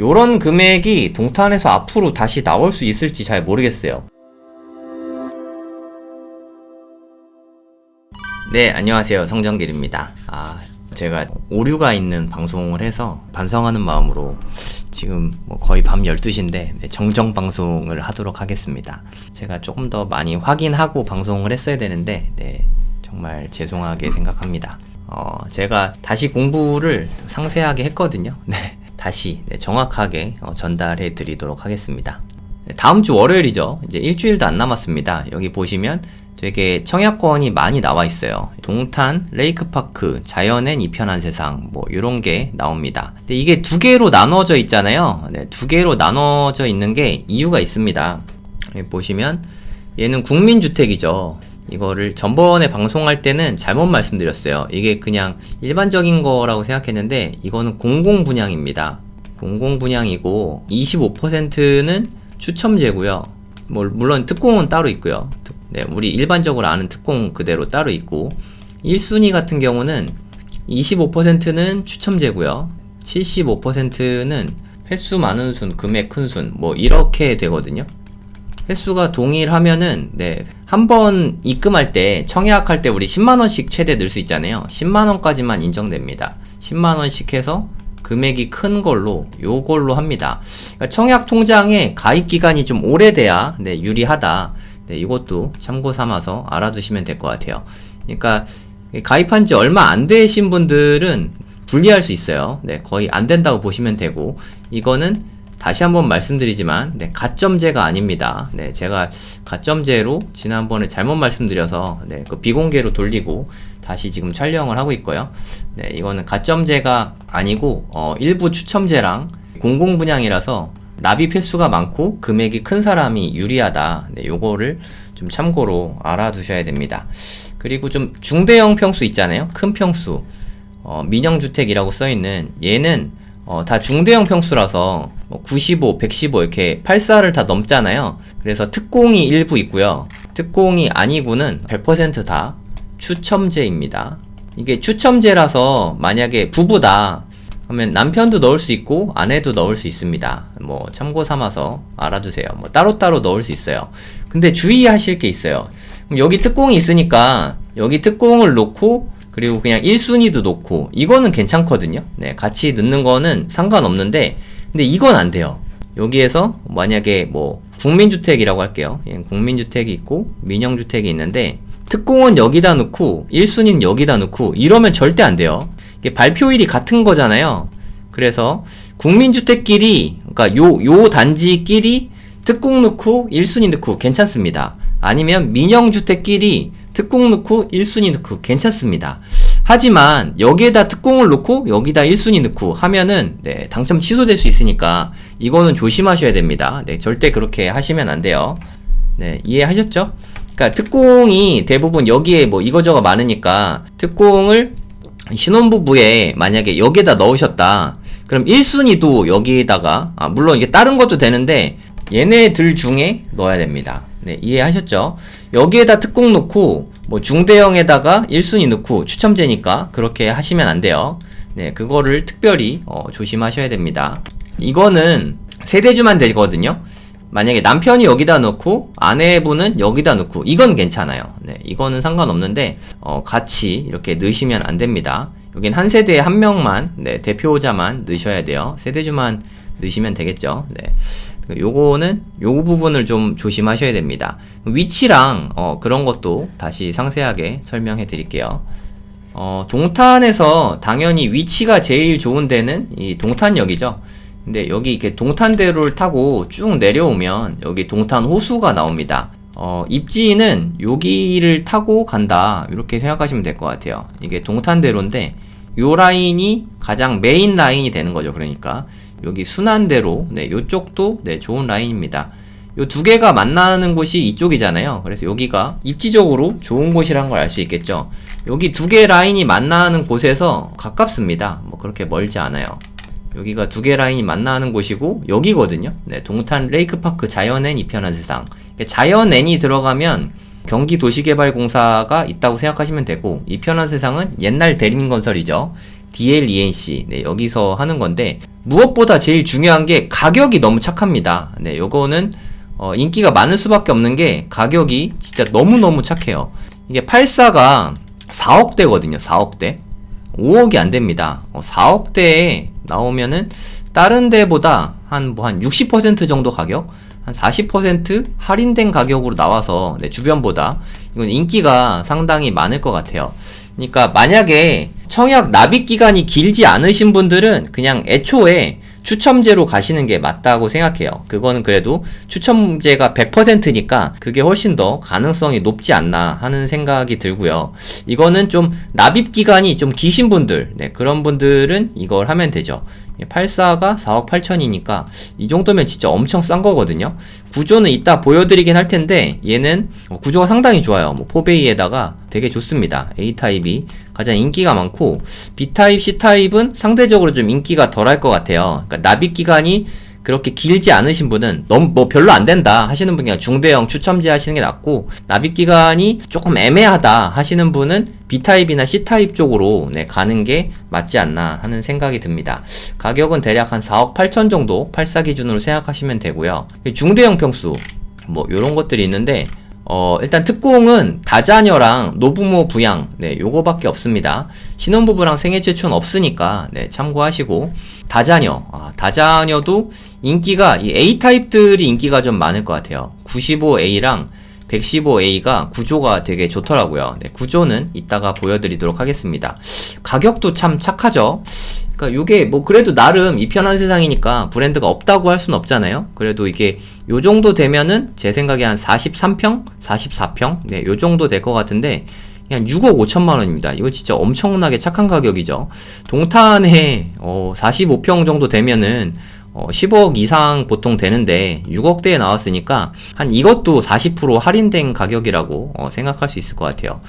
요런 금액이 동탄에서 앞으로 다시 나올 수 있을지 잘 모르겠어요. 네, 안녕하세요. 성정길입니다. 아, 제가 오류가 있는 방송을 해서 반성하는 마음으로 지금 뭐 거의 밤 12시인데 정정 방송을 하도록 하겠습니다. 제가 조금 더 많이 확인하고 방송을 했어야 되는데 네, 정말 죄송하게 생각합니다. 어, 제가 다시 공부를 상세하게 했거든요. 네. 다시 네, 정확하게 어, 전달해 드리도록 하겠습니다. 네, 다음 주 월요일이죠. 이제 일주일도 안 남았습니다. 여기 보시면 되게 청약권이 많이 나와 있어요. 동탄, 레이크파크, 자연엔 이편한 세상, 뭐, 요런 게 나옵니다. 근데 이게 두 개로 나눠져 있잖아요. 네, 두 개로 나눠져 있는 게 이유가 있습니다. 여기 보시면, 얘는 국민주택이죠. 이거를 전번에 방송할 때는 잘못 말씀드렸어요. 이게 그냥 일반적인 거라고 생각했는데, 이거는 공공 분양입니다. 공공 분양이고, 25%는 추첨제고요. 뭐 물론 특공은 따로 있고요. 특- 네, 우리 일반적으로 아는 특공 그대로 따로 있고 1순위 같은 경우는 25%는 추첨제고요. 75%는 횟수 많은 순, 금액 큰 순, 뭐 이렇게 되거든요. 횟수가 동일하면은 네, 한 번 입금할 때 청약할 때 우리 10만 원씩 최대 넣을 수 있잖아요. 10만 원까지만 인정됩니다. 10만 원씩 해서 금액이 큰 걸로 요걸로 합니다. 그러니까 청약 통장에 가입 기간이 좀 오래돼야 네, 유리하다. 네, 이것도 참고 삼아서 알아두시면 될 것 같아요. 그러니까 가입한 지 얼마 안 되신 분들은 불리할 수 있어요. 네, 거의 안 된다고 보시면 되고 이거는 다시 한번 말씀드리지만 네, 가점제가 아닙니다. 네, 제가 가점제로 지난번에 잘못 말씀드려서 네, 그 비공개로 돌리고 다시 지금 촬영을 하고 있고요. 네, 이거는 가점제가 아니고 어, 일부 추첨제랑 공공 분양이라서 납입 횟수가 많고 금액이 큰 사람이 유리하다. 네, 요거를 좀 참고로 알아두셔야 됩니다. 그리고 좀 중대형 평수 있잖아요. 큰 평수. 어, 민영주택이라고 써있는 얘는 어, 다 중대형 평수라서 뭐 95, 115 이렇게 84를 다 넘잖아요. 그래서 특공이 일부 있고요. 특공이 아니고는 100%다 추첨제입니다. 이게 추첨제라서 만약에 부부다 하면 남편도 넣을 수 있고 아내도 넣을 수 있습니다. 뭐 참고 삼아서 알아두세요. 뭐 따로따로 넣을 수 있어요. 근데 주의하실 게 있어요. 그럼 여기 특공이 있으니까 여기 특공을 놓고 그리고 그냥 1순위도 놓고 이거는 괜찮거든요. 네, 같이 넣는 거는 상관없는데 근데 이건 안 돼요. 여기에서 만약에 뭐 국민주택이라고 할게요. 예, 국민주택이 있고 민영주택이 있는데 특공은 여기다 넣고 1순위는 여기다 넣고 이러면 절대 안 돼요. 이게 발표일이 같은 거잖아요. 그래서 국민주택끼리 그러니까 요 요 단지끼리 특공 넣고 1순위 넣고 괜찮습니다. 아니면 민영주택끼리 특공 넣고 1순위 넣고 괜찮습니다. 하지만 여기에다 특공을 넣고 여기다 1순위 넣고 하면은 네, 당첨 취소될 수 있으니까 이거는 조심하셔야 됩니다. 네, 절대 그렇게 하시면 안 돼요. 네, 이해하셨죠? 그러니까 특공이 대부분 여기에 뭐 이거저거 많으니까 특공을 신혼부부에 만약에 여기에다 넣으셨다. 그럼 1순위도 여기에다가 아, 물론 이게 다른 것도 되는데 얘네들 중에 넣어야 됩니다. 네, 이해하셨죠? 여기에다 특공 넣고 뭐 중대형에다가 1순위 넣고 추첨제니까 그렇게 하시면 안 돼요. 네, 그거를 특별히 어, 조심하셔야 됩니다. 이거는 세대주만 되거든요. 만약에 남편이 여기다 넣고 아내분은 여기다 넣고 이건 괜찮아요. 네, 이거는 상관없는데 어, 같이 이렇게 넣으시면 안 됩니다. 여긴 한 세대에 한 명만 네, 대표자만 넣으셔야 돼요. 세대주만 넣으시면 되겠죠. 네. 요거는 요 부분을 좀 조심하셔야 됩니다. 위치랑 어, 그런 것도 다시 상세하게 설명해 드릴게요. 어, 동탄에서 당연히 위치가 제일 좋은 데는 이 동탄역이죠. 근데 여기 이렇게 동탄대로를 타고 쭉 내려오면 여기 동탄 호수가 나옵니다. 어, 입지는 여기를 타고 간다. 이렇게 생각하시면 될 것 같아요. 이게 동탄대로인데 요 라인이 가장 메인 라인이 되는 거죠. 그러니까 여기 순환대로 네, 요쪽도 네, 좋은 라인입니다. 요 두 개가 만나는 곳이 이쪽이잖아요. 그래서 여기가 입지적으로 좋은 곳이란 걸알 수 있겠죠. 여기 두 개 라인이 만나는 곳에서 가깝습니다. 뭐 그렇게 멀지 않아요. 여기가 두 개 라인이 만나는 곳이고 여기거든요. 네, 동탄 레이크파크 자연엔 이편한 세상. 자연엔이 들어가면 경기도시개발공사가 있다고 생각하시면 되고 이편한 세상은 옛날 대림건설이죠. DLENC 네, 여기서 하는 건데 무엇보다 제일 중요한 게 가격이 너무 착합니다. 네, 요거는 어, 인기가 많을 수밖에 없는 게 가격이 진짜 너무너무 착해요. 이게 84가 4억대거든요. 4억대. 5억이 안 됩니다. 어, 4억대에 나오면은 다른 데보다 한 뭐 한 60% 정도 가격? 한 40% 할인된 가격으로 나와서 네, 주변보다 이건 인기가 상당히 많을 것 같아요. 그러니까 만약에 청약 납입 기간이 길지 않으신 분들은 그냥 애초에 추첨제로 가시는 게 맞다고 생각해요. 그거는 그래도 추첨제가 100%니까 그게 훨씬 더 가능성이 높지 않나 하는 생각이 들고요. 이거는 좀 납입 기간이 좀 기신 분들, 네, 그런 분들은 이걸 하면 되죠. 84가 4억 8천이니까 이 정도면 진짜 엄청 싼 거거든요. 구조는 이따 보여드리긴 할 텐데 얘는 구조가 상당히 좋아요. 뭐 포베이에다가 되게 좋습니다. A타입이 가장 인기가 많고 B타입, C타입은 상대적으로 좀 인기가 덜할 것 같아요. 그러니까 납입 기간이 그렇게 길지 않으신 분은 너무 뭐 별로 안 된다 하시는 분이 중대형 추첨제 하시는 게 낫고 납입 기간이 조금 애매하다 하시는 분은 B타입이나 C타입 쪽으로 네, 가는 게 맞지 않나 하는 생각이 듭니다. 가격은 대략 한 4억 8천 정도 84 기준으로 생각하시면 되고요. 중대형 평수 뭐 이런 것들이 있는데 어, 일단 특공은 다자녀랑 노부모 부양, 네, 요거밖에 없습니다. 신혼부부랑 생애 최초는 없으니까, 네, 참고하시고, 다자녀, 아, 다자녀도 인기가, 이 A타입들이 인기가 좀 많을 것 같아요. 95A랑 115A가 구조가 되게 좋더라고요. 네, 구조는 이따가 보여드리도록 하겠습니다. 가격도 참 착하죠? 그러니까 이게 뭐 그래도 나름 이 편한 세상이니까 브랜드가 없다고 할 수는 없잖아요. 그래도 이게 요 정도 되면은 제 생각에 한 43평, 44평, 네, 요 정도 될 것 같은데 그냥 6억 5천만 원입니다. 이거 진짜 엄청나게 착한 가격이죠. 동탄에 어 45평 정도 되면은 어, 10억 이상 보통 되는데 6억대에 나왔으니까 한 이것도 40% 할인된 가격이라고 어, 생각할 수 있을 것 같아요.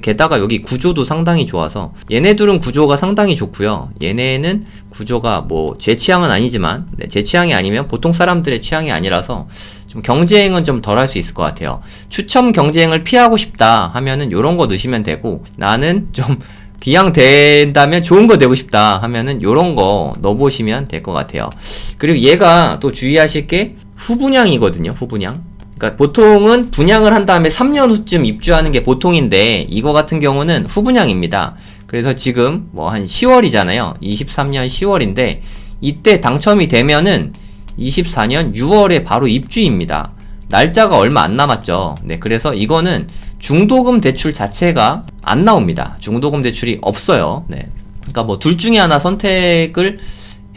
게다가 여기 구조도 상당히 좋아서 얘네들은 구조가 상당히 좋고요. 얘네는 구조가 뭐 제 취향은 아니지만 네, 제 취향이 아니면 보통 사람들의 취향이 아니라서 좀 경쟁은 좀 덜 할 수 있을 것 같아요. 추첨 경쟁을 피하고 싶다 하면은 요런 거 넣으시면 되고 나는 좀 기양된다면 좋은 거 내고 싶다 하면은 요런 거 넣어보시면 될 것 같아요. 그리고 얘가 또 주의하실 게 후분양이거든요. 후분양. 그러니까 보통은 분양을 한 다음에 3년 후쯤 입주하는 게 보통인데 이거 같은 경우는 후분양입니다. 그래서 지금 뭐 한 10월이잖아요. 23년 10월인데 이때 당첨이 되면은 24년 6월에 바로 입주입니다. 날짜가 얼마 안 남았죠. 네, 그래서 이거는 중도금 대출 자체가 안 나옵니다. 중도금 대출이 없어요. 네. 그러니까 뭐 둘 중에 하나 선택을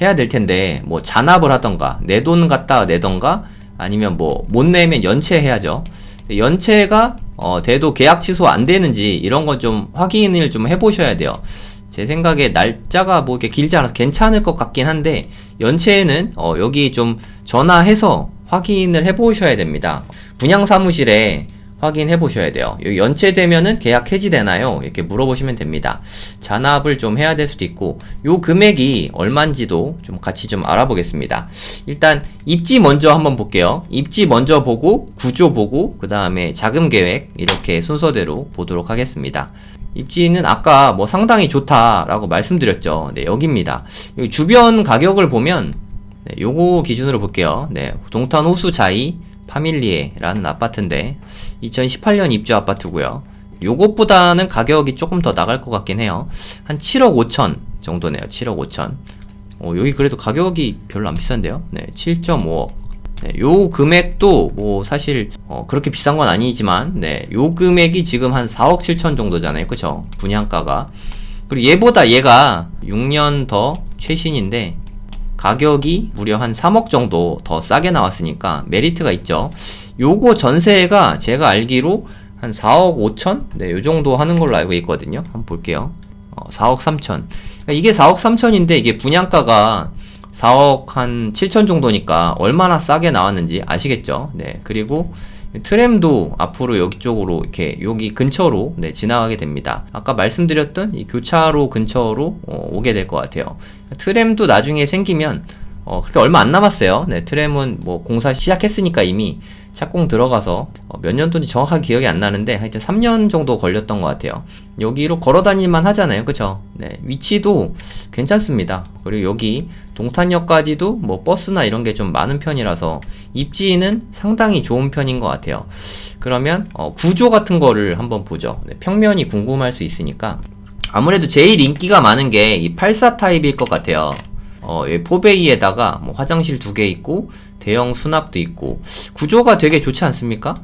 해야 될 텐데 뭐 잔압을 하던가 내 돈 갖다 내던가 아니면 뭐 못 내면 연체해야죠. 연체가 어, 돼도 계약 취소 안 되는지 이런 건 좀 확인을 좀 해보셔야 돼요. 제 생각에 날짜가 뭐 이렇게 길지 않아서 괜찮을 것 같긴 한데 연체는 어, 여기 좀 전화해서 확인을 해보셔야 됩니다. 분양 사무실에 확인해 보셔야 돼요. 연체되면은 계약 해지되나요? 이렇게 물어보시면 됩니다. 잔압을 좀 해야 될 수도 있고 요 금액이 얼마인지도 좀 같이 좀 알아보겠습니다. 일단 입지 먼저 한번 볼게요. 입지 먼저 보고 구조 보고 그 다음에 자금 계획 이렇게 순서대로 보도록 하겠습니다. 입지는 아까 뭐 상당히 좋다라고 말씀드렸죠. 네, 여기입니다. 여기 주변 가격을 보면 네, 요거 기준으로 볼게요. 네, 동탄 호수 자이 파밀리에라는 아파트인데 2018년 입주 아파트고요. 요것보다는 가격이 조금 더 나갈 것 같긴 해요. 한 7억 5천 정도네요. 7억 5천. 어, 여기 그래도 가격이 별로 안 비싼데요. 네, 7.5억. 네, 요 금액도 뭐 사실 어, 그렇게 비싼 건 아니지만 네, 요 금액이 지금 한 4억 7천 정도잖아요. 그쵸? 분양가가. 그리고 얘보다 얘가 6년 더 최신인데 가격이 무려 한 3억 정도 더 싸게 나왔으니까 메리트가 있죠. 요거 전세가 제가 알기로 한 4억 5천? 네, 요 정도 하는 걸로 알고 있거든요. 한번 볼게요. 어, 4억 3천. 그러니까 이게 4억 3천인데 이게 분양가가 4억 한 7천 정도니까 얼마나 싸게 나왔는지 아시겠죠? 네. 그리고 트램도 앞으로 여기 쪽으로 이렇게 여기 근처로 네, 지나가게 됩니다. 아까 말씀드렸던 이 교차로 근처로 어, 오게 될 것 같아요. 트램도 나중에 생기면 어, 그렇게 얼마 안 남았어요. 네, 트램은 뭐 공사 시작했으니까 이미 착공 들어가서 어, 몇 년도인지 정확하게 기억이 안 나는데 하여튼 3년 정도 걸렸던 것 같아요. 여기로 걸어 다닐만 하잖아요. 그쵸? 네. 위치도 괜찮습니다. 그리고 여기 동탄역까지도 뭐 버스나 이런 게 좀 많은 편이라서 입지는 상당히 좋은 편인 것 같아요. 그러면 어, 구조 같은 거를 한번 보죠. 네, 평면이 궁금할 수 있으니까 아무래도 제일 인기가 많은 게 이 84 타입일 것 같아요. 어, 이 포베이에다가 뭐 화장실 두 개 있고 대형 수납도 있고 구조가 되게 좋지 않습니까?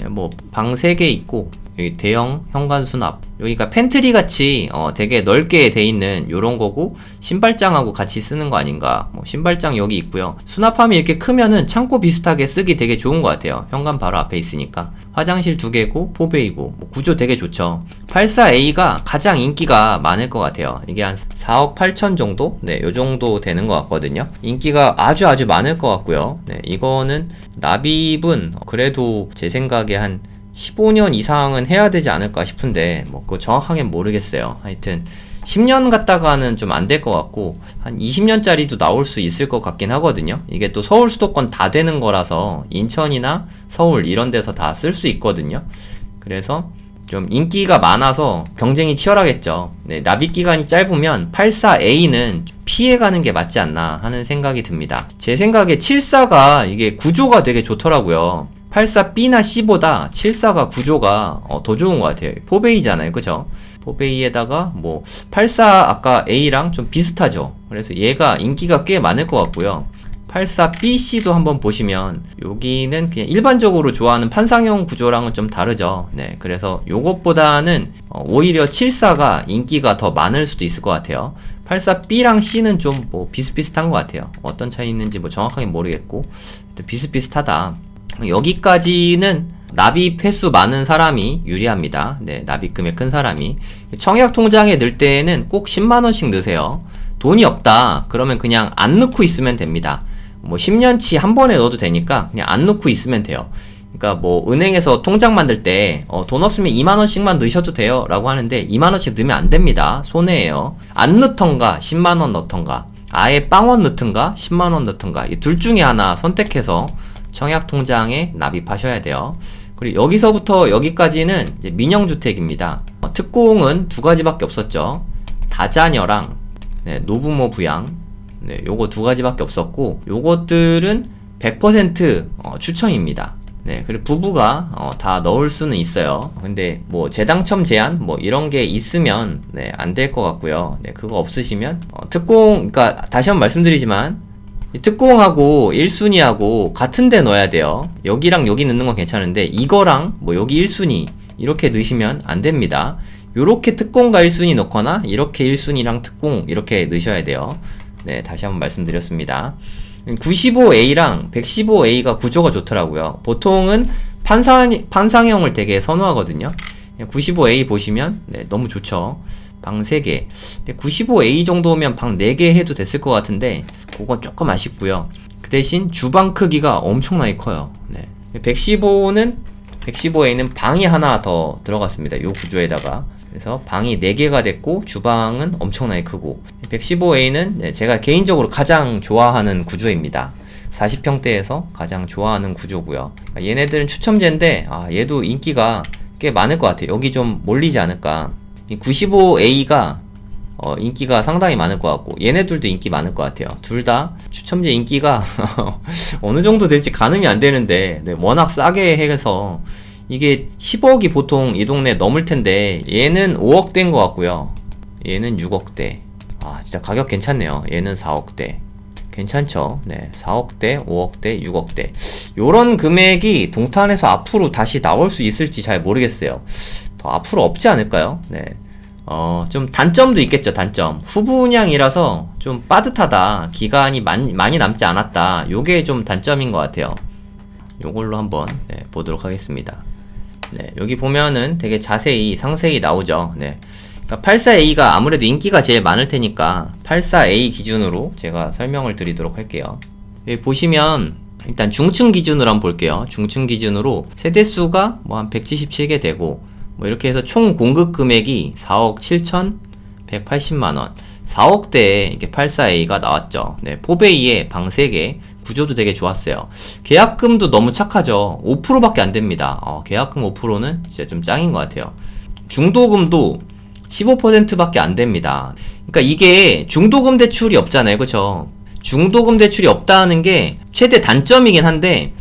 예, 뭐방 세개 있고 여기 대형 현관 수납. 여기가 팬트리 같이 어, 되게 넓게 돼 있는 요런 거고 신발장하고 같이 쓰는 거 아닌가. 뭐 신발장 여기 있고요. 수납함이 이렇게 크면은 창고 비슷하게 쓰기 되게 좋은 것 같아요. 현관 바로 앞에 있으니까. 화장실 두 개고 포베이고 뭐 구조 되게 좋죠. 84A가 가장 인기가 많을 것 같아요. 이게 한 4억 8천 정도? 네요 정도 되는 것 같거든요. 인기가 아주 아주 많을 것 같고요. 네 이거는 납입은 그래도 제 생각에 한 15년 이상은 해야 되지 않을까 싶은데 뭐 그거 정확하게 모르겠어요. 하여튼 10년 갔다가는 좀 안 될 것 같고 한 20년짜리도 나올 수 있을 것 같긴 하거든요. 이게 또 서울 수도권 다 되는 거라서 인천이나 서울 이런 데서 다 쓸 수 있거든요. 그래서 좀 인기가 많아서 경쟁이 치열하겠죠. 네, 납입 기간이 짧으면 84A는 피해가는 게 맞지 않나 하는 생각이 듭니다. 제 생각에 74가 이게 구조가 되게 좋더라고요. 84B나 C보다 74가 구조가 어, 더 좋은 것 같아요. 포베이잖아요. 그죠? 포베이에다가 뭐 84 아까 A랑 좀 비슷하죠. 그래서 얘가 인기가 꽤 많을 것 같고요. 84BC도 한번 보시면 여기는 그냥 일반적으로 좋아하는 판상형 구조랑은 좀 다르죠. 네, 그래서 요것보다는 어, 오히려 74가 인기가 더 많을 수도 있을 것 같아요. 84B랑 C는 좀 뭐 비슷비슷한 것 같아요. 어떤 차이 있는지 뭐 정확하게 모르겠고 비슷비슷하다. 여기까지는 납입 횟수 많은 사람이 유리합니다. 네, 납입금액 큰 사람이. 청약 통장에 넣을 때는 꼭 10만원씩 넣으세요. 돈이 없다. 그러면 그냥 안 넣고 있으면 됩니다. 뭐 10년치 한 번에 넣어도 되니까 그냥 안 넣고 있으면 돼요. 그러니까 뭐 은행에서 통장 만들 때돈 어, 없으면 2만 원씩만 넣으셔도 돼요라고 하는데 2만 원씩 넣으면 안 됩니다. 손해예요. 안 넣던가 10만 원 넣던가 아예 빵원 넣던가 10만 원 넣던가 이 둘 중에 하나 선택해서 청약 통장에 납입하셔야 돼요. 그리고 여기서부터 여기까지는 민영 주택입니다. 어, 특공은 두 가지밖에 없었죠. 다자녀랑 네, 노부모 부양 네, 요거 두 가지밖에 없었고 요것들은 100% 어, 추천입니다. 네, 그리고 부부가 어, 다 넣을 수는 있어요. 근데 뭐 재당첨 제한 뭐 이런 게 있으면 네, 안 될 것 같고요. 네, 그거 없으시면 어, 특공 그러니까 다시 한번 말씀드리지만 특공하고 1순위하고 같은 데 넣어야 돼요. 여기랑 여기 넣는 건 괜찮은데 이거랑 뭐 여기 1순위 이렇게 넣으시면 안 됩니다. 요렇게 특공과 1순위 넣거나 이렇게 1순위랑 특공 이렇게 넣으셔야 돼요. 네, 다시 한번 말씀드렸습니다. 95A랑 115A가 구조가 좋더라고요. 보통은 판상, 판상형을 되게 선호하거든요. 95A 보시면 네, 너무 좋죠. 방 3개. 95A 정도면 방 4개 해도 됐을 것 같은데 그건 조금 아쉽고요. 그 대신 주방 크기가 엄청나게 커요. 네. 115는 115A는 방이 하나 더 들어갔습니다. 이 구조에다가. 그래서 방이 4개가 됐고 주방은 엄청나게 크고 115A는 제가 개인적으로 가장 좋아하는 구조입니다. 40평대에서 가장 좋아하는 구조고요. 그러니까 얘네들은 추첨제인데 아, 얘도 인기가 꽤 많을 것 같아요. 여기 좀 몰리지 않을까. 95A가 어, 인기가 상당히 많을 것 같고 얘네들도 인기 많을 것 같아요. 둘 다 추첨제 인기가 어느 정도 될지 가늠이 안 되는데 네, 워낙 싸게 해서 이게 10억이 보통 이 동네 넘을 텐데 얘는 5억대인 것 같고요. 얘는 6억대. 아 진짜 가격 괜찮네요. 얘는 4억대. 괜찮죠? 네, 4억대, 5억대, 6억대. 요런 금액이 동탄에서 앞으로 다시 나올 수 있을지 잘 모르겠어요. 더 앞으로 없지 않을까요? 네. 어, 좀 단점도 있겠죠, 단점. 후분양이라서 좀 빠듯하다. 기간이 많이, 많이 남지 않았다. 요게 좀 단점인 것 같아요. 요걸로 한번 네, 보도록 하겠습니다. 네, 여기 보면은 되게 자세히 상세히 나오죠. 네. 그러니까 84A가 아무래도 인기가 제일 많을 테니까 84A 기준으로 제가 설명을 드리도록 할게요. 여기 보시면 일단 중층 기준으로 한번 볼게요. 중층 기준으로 세대수가 뭐 한 177개 되고 뭐 이렇게 해서 총 공급 금액이 4억 7천 180만원 4억대에 이렇게 84A가 나왔죠. 네, 포베이에 방 3개, 구조도 되게 좋았어요. 계약금도 너무 착하죠. 5%밖에 안 됩니다. 어, 계약금 5%는 진짜 좀 짱인 것 같아요. 중도금도 15%밖에 안 됩니다. 그러니까 이게 중도금 대출이 없잖아요. 그쵸? 중도금 대출이 없다는 게 최대 단점이긴 한데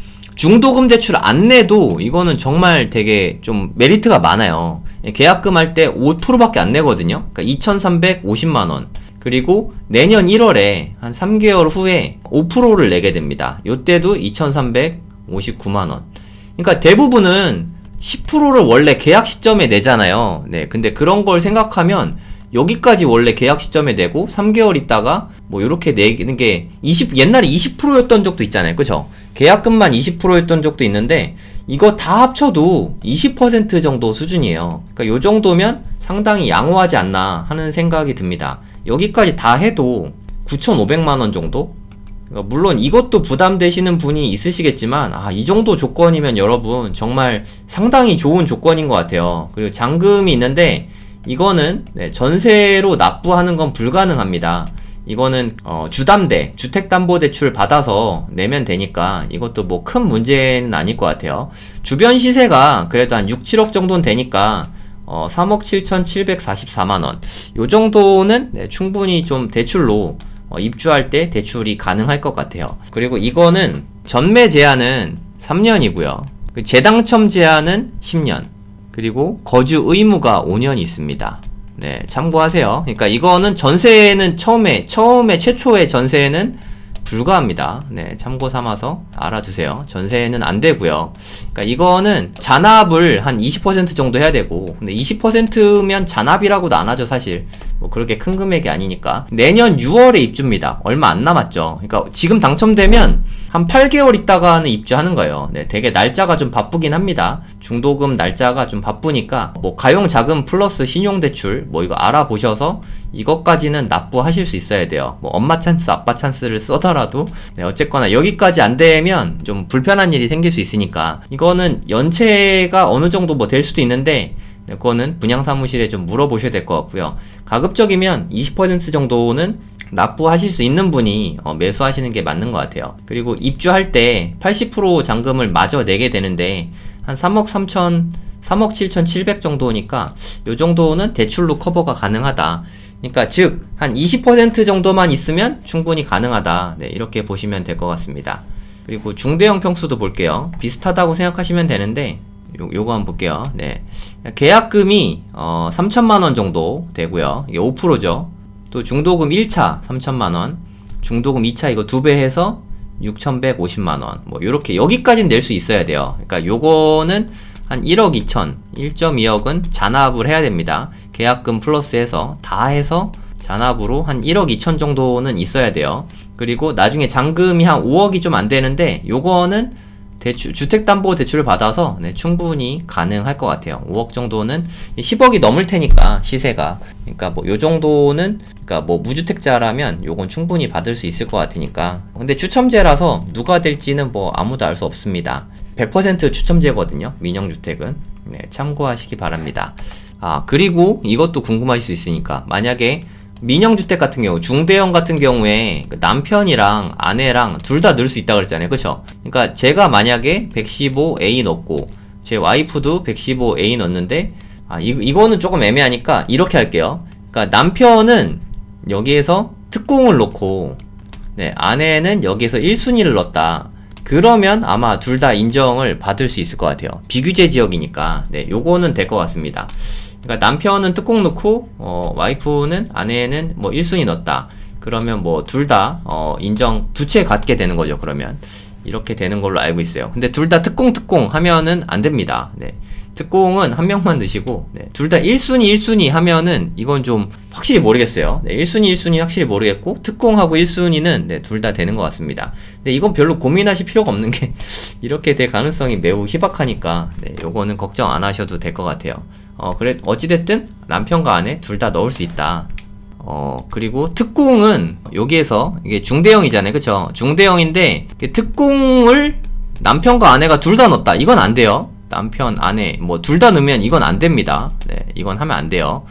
중도금 대출 안 내도 이거는 정말 되게 좀 메리트가 많아요. 계약금 할 때 5%밖에 안 내거든요. 그러니까 2,350만 원. 그리고 내년 1월에 한 3개월 후에 5%를 내게 됩니다. 요때도 2,359만 원. 그러니까 대부분은 10%를 원래 계약 시점에 내잖아요. 네. 근데 그런 걸 생각하면 여기까지 원래 계약 시점에 내고 3개월 있다가 뭐 이렇게 내는 게 20, 옛날에 20%였던 적도 있잖아요. 그죠? 계약금만 20%였던 적도 있는데 이거 다 합쳐도 20% 정도 수준이에요. 그러니까 요 정도면 상당히 양호하지 않나 하는 생각이 듭니다. 여기까지 다 해도 9,500만 원 정도? 그러니까 물론 이것도 부담되시는 분이 있으시겠지만 아, 이 정도 조건이면 여러분 정말 상당히 좋은 조건인 것 같아요. 그리고 잔금이 있는데 이거는 네, 전세로 납부하는 건 불가능합니다. 이거는 어, 주담대, 주택담보대출 받아서 내면 되니까 이것도 뭐 큰 문제는 아닐 것 같아요. 주변 시세가 그래도 한 6, 7억 정도는 되니까 어, 3억 7,744만 원. 요 정도는 네, 충분히 좀 대출로 어, 입주할 때 대출이 가능할 것 같아요. 그리고 이거는 전매 제한은 3년이고요. 그 재당첨 제한은 10년. 그리고 거주 의무가 5년 있습니다. 네, 참고하세요. 그러니까 이거는 전세는 처음에 처음에 최초의 전세는 불가합니다. 네, 참고 삼아서 알아두세요. 전세는 안 되고요. 그러니까 이거는 잔압을 한 20% 정도 해야 되고, 근데 20%면 잔압이라고도 안 하죠, 사실. 뭐 그렇게 큰 금액이 아니니까. 내년 6월에 입주입니다. 얼마 안 남았죠. 그러니까 지금 당첨되면 한 8개월 있다가는 입주하는 거예요. 네, 되게 날짜가 좀 바쁘긴 합니다. 중도금 날짜가 좀 바쁘니까 뭐 가용 자금 플러스 신용 대출 뭐 이거 알아보셔서 이것까지는 납부하실 수 있어야 돼요. 뭐 엄마 찬스, 아빠 찬스를 써더라도 네, 어쨌거나 여기까지 안 되면 좀 불편한 일이 생길 수 있으니까 이거는 연체가 어느 정도 뭐 될 수도 있는데 네, 그거는 분양사무실에 좀 물어보셔야 될 것 같고요. 가급적이면 20% 정도는 납부하실 수 있는 분이 어, 매수하시는 게 맞는 것 같아요. 그리고 입주할 때 80% 잔금을 마저 내게 되는데 한 3억 3천 3억 7천 7백 정도니까 요 정도는 대출로 커버가 가능하다. 그러니까 즉 한 20% 정도만 있으면 충분히 가능하다. 네, 이렇게 보시면 될 것 같습니다. 그리고 중대형 평수도 볼게요. 비슷하다고 생각하시면 되는데 요, 요거 한번 볼게요. 네. 계약금이 어, 3천만 원 정도 되고요. 이게 5%죠. 또 중도금 1차 3천만 원, 중도금 2차 이거 두 배 해서 6,150만 원. 뭐 요렇게 여기까지는 낼 수 있어야 돼요. 그러니까 요거는 한 1억 2천, 1.2억은 잔압을 해야 됩니다. 계약금 플러스해서 다 해서 잔압으로 한 1억 2천 정도는 있어야 돼요. 그리고 나중에 잔금이 한 5억이 좀 안 되는데 요거는 대출, 주택담보 대출을 받아서 네, 충분히 가능할 것 같아요. 5억 정도는 10억이 넘을 테니까 시세가 그러니까 뭐 요 정도는 그러니까 뭐 무주택자라면 요건 충분히 받을 수 있을 것 같으니까 근데 추첨제라서 누가 될지는 뭐 아무도 알 수 없습니다. 100% 추첨제거든요. 민영주택은 네, 참고하시기 바랍니다. 아 그리고 이것도 궁금하실 수 있으니까 만약에 민영주택 같은 경우, 중대형 같은 경우에 그 남편이랑 아내랑 둘 다 넣을 수 있다고 그랬잖아요. 그쵸? 그러니까 제가 만약에 115A 넣고, 제 와이프도 115A 넣었는데, 아, 이, 이거는 조금 애매하니까 이렇게 할게요. 그러니까 남편은 여기에서 특공을 넣고, 네, 아내는 여기에서 1순위를 넣었다. 그러면 아마 둘 다 인정을 받을 수 있을 것 같아요. 비규제 지역이니까. 네, 요거는 될 것 같습니다. 그러니까 남편은 특공 넣고 어, 와이프는 아내는 뭐 1순위 넣었다. 그러면 뭐 둘 다 어, 인정 두 채 갖게 되는 거죠. 그러면 이렇게 되는 걸로 알고 있어요. 근데 둘 다 특공 특공 하면은 안 됩니다. 네. 특공은 한 명만 넣으시고 네. 둘다 1순위 1순위 하면은 이건 좀 확실히 모르겠어요. 네. 1순위 1순위 확실히 모르겠고 특공하고 1순위는 네, 둘 다 되는 것 같습니다. 근데 이건 별로 고민하실 필요가 없는 게 이렇게 될 가능성이 매우 희박하니까 네, 요거는 걱정 안 하셔도 될 것 같아요. 어, 그래 어찌됐든 남편과 아내 둘 다 넣을 수 있다. 어, 그리고 특공은 여기에서 이게 중대형이잖아요. 그쵸? 중대형인데 특공을 남편과 아내가 둘 다 넣었다. 이건 안 돼요. 남편, 아내, 뭐 둘 다 넣으면 이건 안 됩니다. 네, 이건 하면 안 돼요.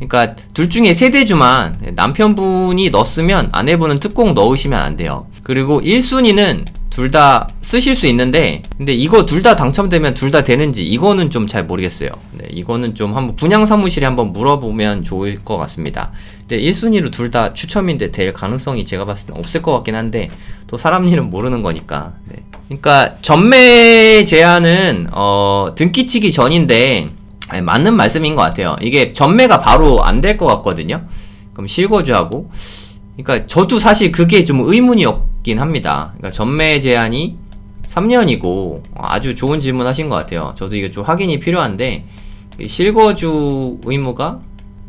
그러니까 둘 중에 세 대주만 남편분이 넣었으면 아내분은 특공 넣으시면 안 돼요. 그리고 1순위는 둘 다 쓰실 수 있는데 근데 이거 둘 다 당첨되면 둘 다 되는지 이거는 좀 잘 모르겠어요. 네, 이거는 좀 한번 분양 사무실에 한번 물어보면 좋을 것 같습니다. 근데 1순위로 둘 다 추첨인데 될 가능성이 제가 봤을 때 없을 것 같긴 한데 또 사람 일은 모르는 거니까. 네. 그러니까 전매 제한은 어 등기치기 전인데 아니, 맞는 말씀인 것 같아요. 이게 전매가 바로 안 될 것 같거든요. 그럼 실거주하고 그러니까 저도 사실 그게 좀 의문이 없긴 합니다. 그러니까 전매 제한이 3년이고 아주 좋은 질문 하신 것 같아요. 저도 이게 좀 확인이 필요한데 실거주 의무가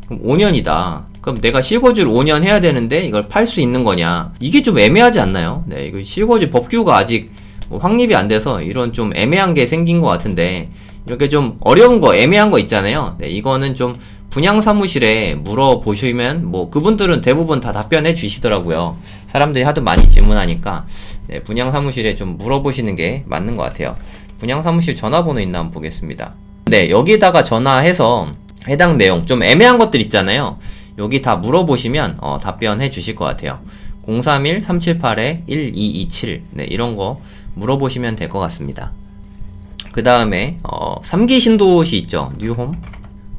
그럼 5년이다. 그럼 내가 실거주를 5년 해야 되는데 이걸 팔 수 있는 거냐? 이게 좀 애매하지 않나요? 네, 이거 실거주 법규가 아직 뭐 확립이 안 돼서 이런 좀 애매한 게 생긴 것 같은데 이렇게 좀 어려운 거, 애매한 거 있잖아요. 네, 이거는 좀 분양 사무실에 물어보시면 뭐 그분들은 대부분 다 답변해 주시더라고요. 사람들이 하도 많이 질문하니까 네, 분양 사무실에 좀 물어보시는 게 맞는 것 같아요. 분양 사무실 전화번호 있나 한번 보겠습니다. 네, 여기다가 전화해서 해당 내용 좀 애매한 것들 있잖아요. 여기 다 물어보시면 어, 답변해 주실 것 같아요. 031-378-1227 네, 이런 거 물어보시면 될 것 같습니다. 그 다음에 어, 3기 신도시 있죠. 뉴홈.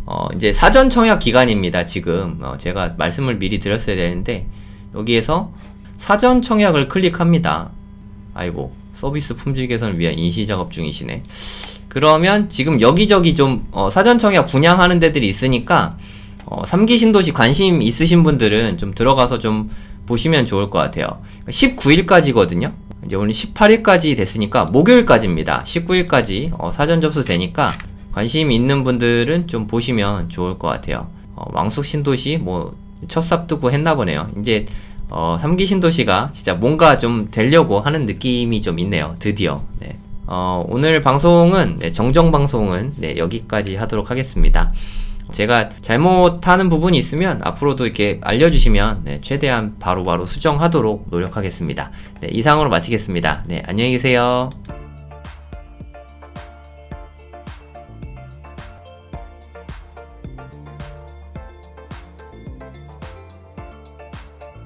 어, 이제 사전 청약 기간입니다. 지금 어, 제가 말씀을 미리 드렸어야 되는데 여기에서 사전 청약을 클릭합니다. 아이고 서비스 품질 개선을 위한 인시 작업 중이시네. 그러면 지금 여기저기 좀 어, 사전 청약 분양하는 데들이 있으니까 어, 3기 신도시 관심 있으신 분들은 좀 들어가서 좀 보시면 좋을 것 같아요. 19일까지거든요. 이제 오늘 18일까지 됐으니까 목요일까지입니다. 19일까지 어, 사전 접수 되니까 관심 있는 분들은 좀 보시면 좋을 것 같아요. 어, 왕숙 신도시 뭐 첫삽 뜨고 했나 보네요. 이제 어, 3기 신도시가 진짜 뭔가 좀 되려고 하는 느낌이 좀 있네요. 드디어. 네. 어, 오늘 방송은 네, 정정 방송은 네, 여기까지 하도록 하겠습니다. 제가 잘못하는 부분이 있으면 앞으로도 이렇게 알려주시면 네, 최대한 바로바로 수정하도록 노력하겠습니다. 네, 이상으로 마치겠습니다. 네, 안녕히 계세요.